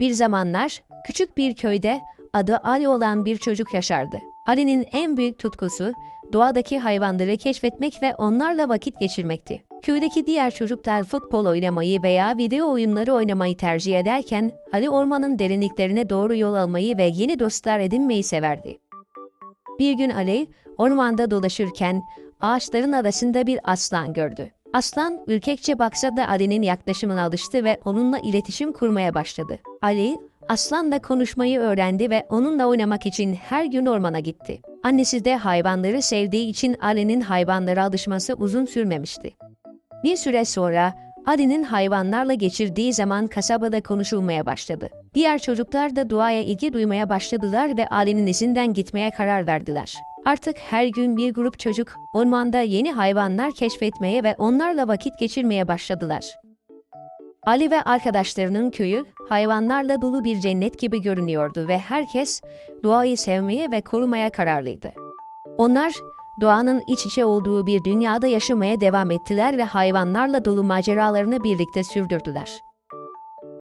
Bir zamanlar küçük bir köyde adı Ali olan bir çocuk yaşardı. Ali'nin en büyük tutkusu doğadaki hayvanları keşfetmek ve onlarla vakit geçirmekti. Köydeki diğer çocuklar futbol oynamayı veya video oyunları oynamayı tercih ederken Ali ormanın derinliklerine doğru yol almayı ve yeni dostlar edinmeyi severdi. Bir gün Ali ormanda dolaşırken ağaçların arasında bir aslan gördü. Aslan ürkekçe baksa da Ali'nin yaklaşımına alıştı ve onunla iletişim kurmaya başladı. Ali, aslanla konuşmayı öğrendi ve onunla oynamak için her gün ormana gitti. Annesi de hayvanları sevdiği için Ali'nin hayvanlara alışması uzun sürmemişti. Bir süre sonra Ali'nin hayvanlarla geçirdiği zaman kasabada konuşulmaya başladı. Diğer çocuklar da doğaya ilgi duymaya başladılar ve Ali'nin izinden gitmeye karar verdiler. Artık her gün bir grup çocuk ormanda yeni hayvanlar keşfetmeye ve onlarla vakit geçirmeye başladılar. Ali ve arkadaşlarının köyü hayvanlarla dolu bir cennet gibi görünüyordu ve herkes doğayı sevmeye ve korumaya kararlıydı. Onlar doğanın iç içe olduğu bir dünyada yaşamaya devam ettiler ve hayvanlarla dolu maceralarını birlikte sürdürdüler.